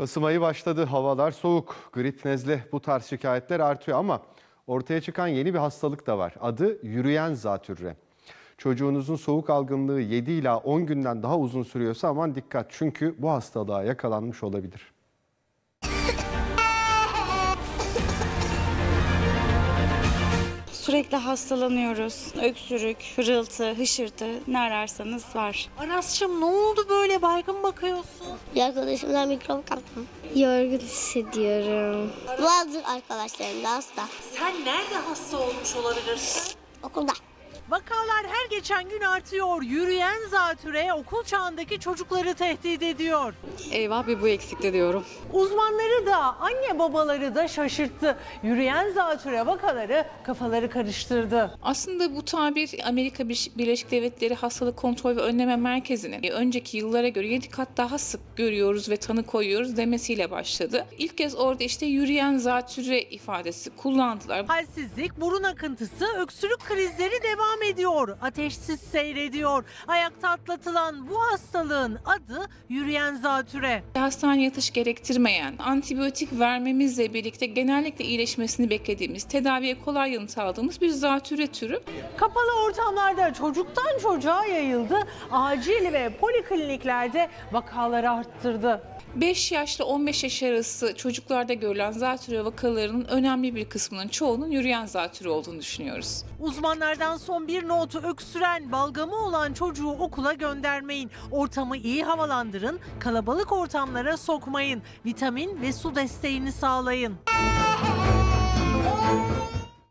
Kasım ayı başladı. Havalar soğuk. Grip, nezle bu tarz şikayetler artıyor ama ortaya çıkan yeni bir hastalık da var. Adı yürüyen zatürre. Çocuğunuzun soğuk algınlığı 7 ila 10 günden daha uzun sürüyorsa aman dikkat. Çünkü bu hastalığa yakalanmış olabilir. Sürekli hastalanıyoruz. Öksürük, hırıltı, hışırtı ne ararsanız var. Aras'cığım ne oldu böyle baygın bakıyorsun? Bir arkadaşımdan mikrop kaptım. Yorgun hissediyorum. Bazı arkadaşlarım da hasta. Sen nerede hasta olmuş olabilirsin? Okulda. Geçen gün artıyor. Yürüyen zatüre okul çağındaki çocukları tehdit ediyor. Eyvah bir bu eksikti diyorum. Uzmanları da anne babaları da şaşırttı. Yürüyen zatüre vakaları kafaları karıştırdı. Aslında bu tabir Amerika Bir- Birleşik Devletleri Hastalık Kontrol ve Önleme Merkezi'nin e, önceki yıllara göre 7 kat daha sık görüyoruz ve tanı koyuyoruz demesiyle başladı. İlk kez orada işte yürüyen zatürre ifadesi kullandılar. Halsizlik, burun akıntısı, öksürük krizleri devam ediyor. Ateşsiz seyrediyor. Ayakta atlatılan bu hastalığın adı yürüyen zatüre. Hastane yatış gerektirmeyen, antibiyotik vermemizle birlikte genellikle iyileşmesini beklediğimiz, tedaviye kolay yanıt aldığımız bir zatürre türü. Kapalı ortamlarda çocuktan çocuğa yayıldı. Acil ve polikliniklerde vakaları arttırdı. 5 yaşla 15 yaş arası çocuklarda görülen zatürre vakalarının önemli bir kısmının çoğunun yürüyen zatürre olduğunu düşünüyoruz. Uzmanlardan son bir notu öksüren, balgamı olan çocuğu okula göndermeyin. Ortamı iyi havalandırın, kalabalık ortamlara sokmayın. Vitamin ve su desteğini sağlayın.